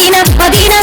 Madina, Madina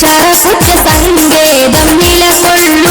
ശരപുറ്റ സങ്കേതം നിലകൊള്ളും.